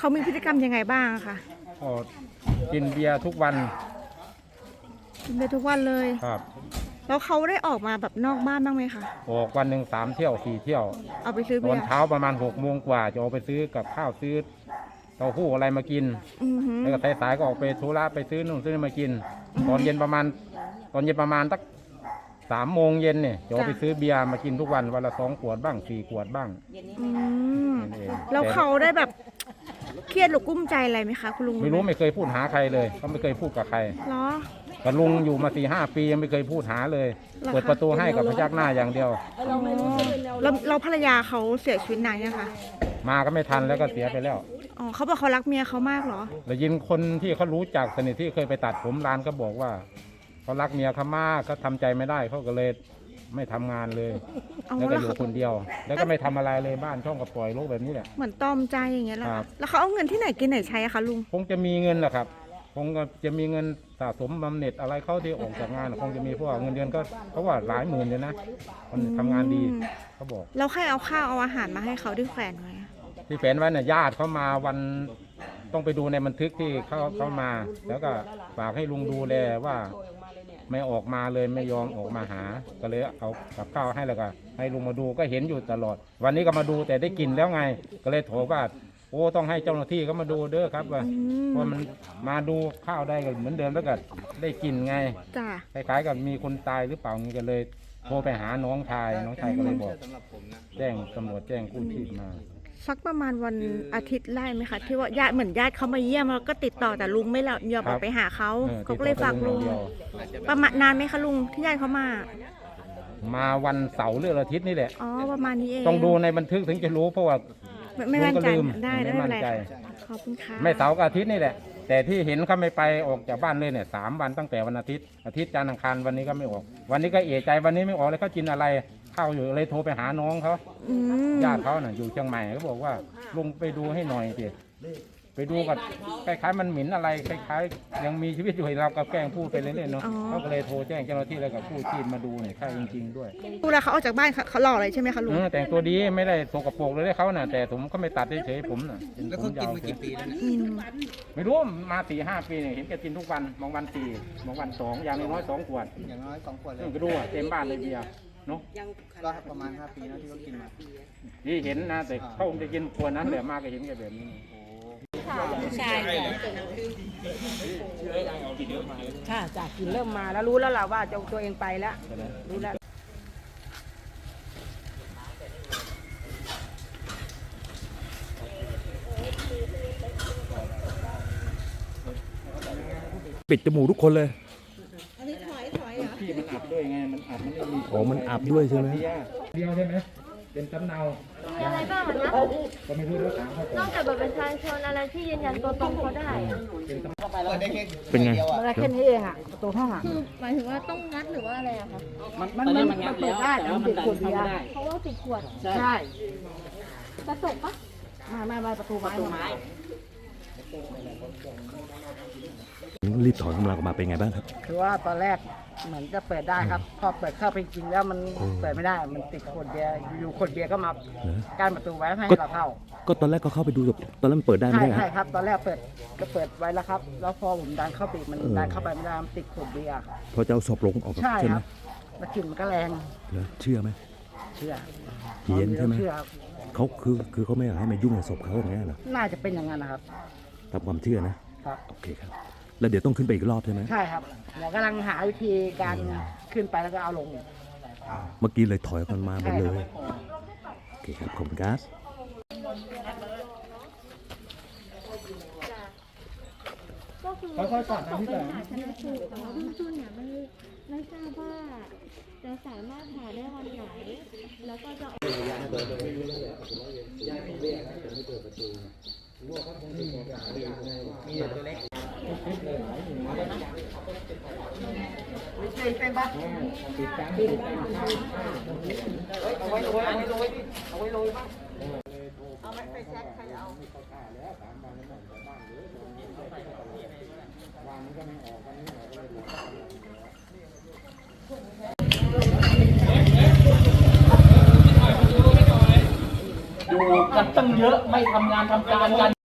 เขามีพฤติกรรมยังไงบ้างอะคะก็กินเบียร์ทุกวันกินไปทุกวันเลย ครับ แล้วเขาได้ออกมาแบบนอกบ้านบ้างไหมคะออกวันหนึ่งสามเที่ยวสี่เที่ยว เอาไปซื้อตเบีอยนร์เช้าประมาณหกโมงกว่าจะออกไปซื้อกับข้าวซื้อเต้าหู้อะไรมากิน อือหือแล้วก็สายๆก็ออกไปธุระไปซื้อนู่นซื้อนี่มากิน ตอนเย็นประมาณ ตอนเย็นประมาณสักสามโมงเย็นเนี่ยจะออกไปซื้อเบียร์มากินทุกวันวันละสองขวดบ้างสี่ขวดบ้างอืมนั่นเองแล้วเขาได้แบบ เครียดหรือกุ้มใจอะไรไหมคะคุณลุงไม่รู้ไม่เคยพูดหาใครเลยเขาไม่เคยพูดกับใครเหรอ กับลุงอยู่มาสี่ห้าปียังไม่เคยพูดหาเลยเหรอคะ เปิดประตูให้กับพยักหน้าอย่างเดียวอ๋อแล้วเราภรรยาเขาเสียชีวิตนานยังคะมาก็ไม่ทันแล้วก็เสียไปแล้วอ๋อเขาบอกเขารักเมียเขามากเหรอ ได้ยินคนที่เขารู้จักสนิทที่เคยไปตัดผมร้านก็บอกว่าเขารักเมียเขามากเขาทำใจไม่ได้เขาก็เลย ไม่ทำงานเลย เอาแล้วก็แล้วอยู่เขาคนเดียว แล้วก็ไม่ทำอะไรเลยบ้านช่องก็ปล่อยโลกแบบนี้แหละ เหมือนตอมใจอย่างเงี้ยแหละครับแล้วเขาเอาเงินที่ไหนกินไหนใช้อะคะลุง คงจะมีเงินแหละครับ คงจะมีเงินสะสมบำเหน็จอะไรเขาที่ออกจากงาน คงจะมีพวกเงินเดือนก็เขาว่าหลายหมื่นเลยนะคนทำงานดีอืม เขาบอกแล้วใครเอาข้าวเอาอาหารมาให้เขาที่แขวนไว้อะที่แฟนไว้เนี่ยญาติเขามาวันต้องไปดูในบันทึกที่เขาเขามา แล้วก็ฝากให้ลุงดูแลว่า ไม่ออกมาเลยไม่ยอมออกมาหา ก็เลยเอากับข้าวให้แล้วก็ให้ลุงมาดูก็เห็นอยู่ตลอด วันนี้ก็มาดูแต่ได้กินแล้วไง ก็เลยโถว่าโอ้ต้องให้เจ้าหน้าที่เขามาดูเด้อครับว่าอืมเพราะมันมาดูข้าวได้ก็เหมือนเดิมแล้วก็ได้กินไงจ้ะคล้ายๆกับมีคนตายหรือเปล่างี้ก็เลย โทรไปหาน้องชายน้องชายก็เลยบอก แจ้งตำรวจแจ้งกู้ชีพมา สักประมาณวันอาทิตย์ไล่ไหมคะที่ว่าญาติเหมือนญาติเขามาเยี่ยมแล้วก็ติดต่อแต่ลุงไม่ยอมยอมออกไปหาเขาออเขาก็เลยฝากลุง ติดต่อประมาณนานไหมคะลุงที่ญาติเขามามาวันเสาร์หรือวันอาทิตย์นี่แหละ อ๋อประมาณนี้เองต้องดูในบันทึกถึงจะรู้เพราะว่า ไม่ไม่มั่นใจลุงก็ลืมได้ไม่ไม่เป็นไรมั่นใจ ขอบคุณค่ะไม่เสาร์กับอาทิตย์นี่แหละ แต่ที่เห็นเขาไม่ไปออกจากบ้านเลยเนี่ยสามวันตั้งแต่วันอาทิตย์อาทิตย์จันทร์อังคารวันนี้ก็ไม่ออก วันนี้ก็เอะใจวันนี้ไม่ออกเลยเขากินอะไร ข้าวอยู่เลยโทรไปหาน้องเขาอืมญาติเขาน่ะอยู่เชียงใหม่เขาบอกว่าลุงไปดูให้หน่อยสิไปดูกับคล้ายๆมันหมิ่นอะไรคล้ายๆยังมีชีวิตอยู่เราก็แกล้งพูดไปเรื่อยๆเนาะเขาก็เลยโทรแจ้งเจ้าหน้าที่แล้วกับผู้ชีพมาดูเนี่ยใช่จริง ๆ ด้วยดูแลเขาออกจากบ้านเขาเขาหล่อเลยใช่ไหมคะลุงเออแต่งตัวดีไม่ได้สกปรกเลยได้เขาน่ะแต่ผมก็ไม่ตัดเฉยๆผมน่ะป็แล้วผเขามกินวมากี่ปีแล้วเนี่ยอืมไม่รู้มาสี่ห้าปีเนี่ยเห็นแกกินทุกวันบางวันสี่บางวันสองอย่างน้อยๆสองขวดอย่างน้อยสองขวดเลยเออก็ดูอะเต็มบ้านเลยเบียร์ เนาะก็ประมาณห้าปีนะที่เขากินมาที่เห็นนะแต่เขาคงจะกินขวดนั้นแหละมาก็เห็นแกแบบนี้ค่ะจากกินเริ่มมาแล้วรู้แล้วล่ะว่าจะตัวเองไปแล้ว รู้แล้ว ปิดจมูกทุกคนเลยพี่มันอับ ด้วยไงมันอับมันไม่มีอ๋อมันอับด้วยใช่ไหมเบียร์เดียวใช่ไหมเป็นสำเนามีอะไรบ้างอะนะก็ไม่รู้แล้วถามเขาก่นออนกจากบัตรประชาชนอะไรที่ยืนยันตัวตนเขาได้อะเปิดได้แค่เป็นไงดียวอะมันก็แค่นี้เองอะประตูห้องอะคือหมายถึงว่าต้องงัดหรือว่าอะไรอะคะ มันมันมันมันเปิดได้แต่มันติดขวดเบียร์เพราะว่าติดขวด ใช่กระจกปะไม่ไม่ไม่ประตูไม้ประตูไม้ รีบถอนกำลังออกมาเป็นไงบ้างครับ คือว่าตอนแรกเหมือนจะเปิดได้ครับ พอเปิดเข้าไปจริงแล้วมันอืมเปิดไม่ได้ มันติดขวดเบียร์อยู่ๆขวดเบียร์ก็มาเหรอกั้นประตูไว้ไม่ก็ให้เราเข้า ก็ตอนแรกก็เข้าไปดูแบบตอนแรกมันเปิดได้ไหมใช่ฮะใช่ครับ ตอนแรกเปิดก็เปิดไว้แล้วครับ แล้วพอผมดันเข้าไปอีกมันเออดันเข้าไปไม่ได้มันติดขวดเบียร์พอจะเอาศพลงออกใช่ใช่คไหมรับแล้วกลิ่นมันก็แรงเหรอเชื่อไหมเชื่อเฮี้ยนใช่ไหมเชื่อครับเขาคือคือเขาไม่อยากให้มายุ่งกับศพเขาอย่างเงี้ยเหรอน่าจะเป็นอย่างนั้นนะครับ ตามความเชื่อนะ ครับ โอเคครับ แล้วเดี๋ยวต้องขึ้นไปอีกรอบใช่ไหมใช่ครับเดี๋ยวกำลังหาวิธีการขึ้นไปแล้วก็เอาลง เมื่อกี้เลยถอยกันมาหมดเลใช่ยครับโอเคครับ ขอบคุณครับก็คือต้องตกเป็นผ่าชนะสูตรแต่ว่าเบื้องต้นเนี่ยไม่ไม่ทราบว่าจะสามารถผ่าได้วันไหน แล้วก็จะ เอาไว้โรยเอาไว้โรยดิเอาไว้โรยบ้าง กันตั้งเยอะไม่ทำงานทำการกัน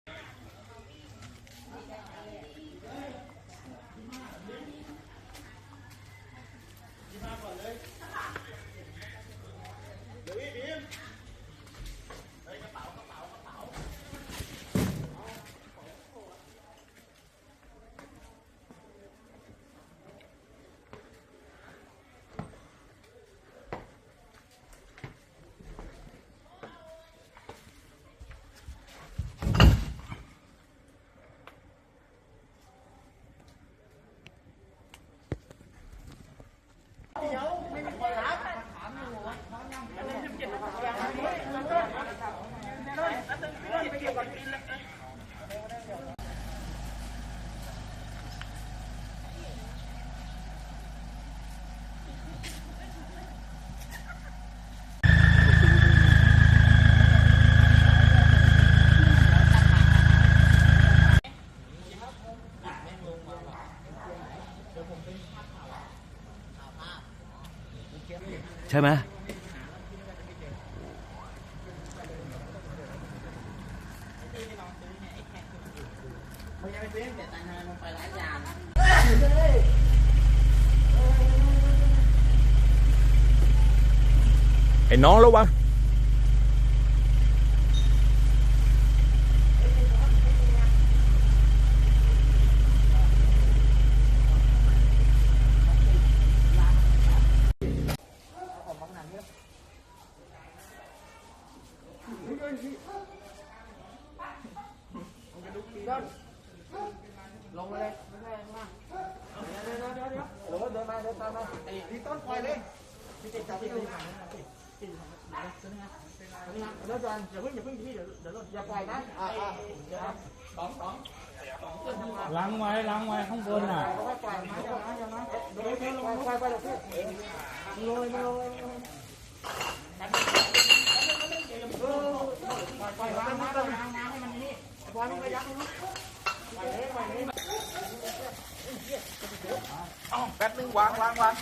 ช่ไหมไอ้น้องระวัง ลงมาเลยไม่ใช่ข้างล่างเดี๋ยวเดี๋ยวเดี๋ยวเดี๋ยวเดินมาเดินตามมาไอ้ที่ต้นปล่อยเลยพี่ติดจับพี่ดูแล้วจอนอย่าเพิ่งอย่าเพิ่งพี่เดี๋ยวเดี๋ยวอย่าปล่อยนะอ่าอ่าเดี๋ยวสองสองล้างไว้ล้างไว้ข้างบนน่ะค่อยปล่อยมาอย่ามาอย่ามาเดี๋ยวเดี๋ยวปล่อยปล่อยปล่อยพี่โรยมาโรยปล่อยวางมาปล่อยวางมาให้มันนี่ปล่อยมัน เอยเลยแป๊บนึงวางวางวาง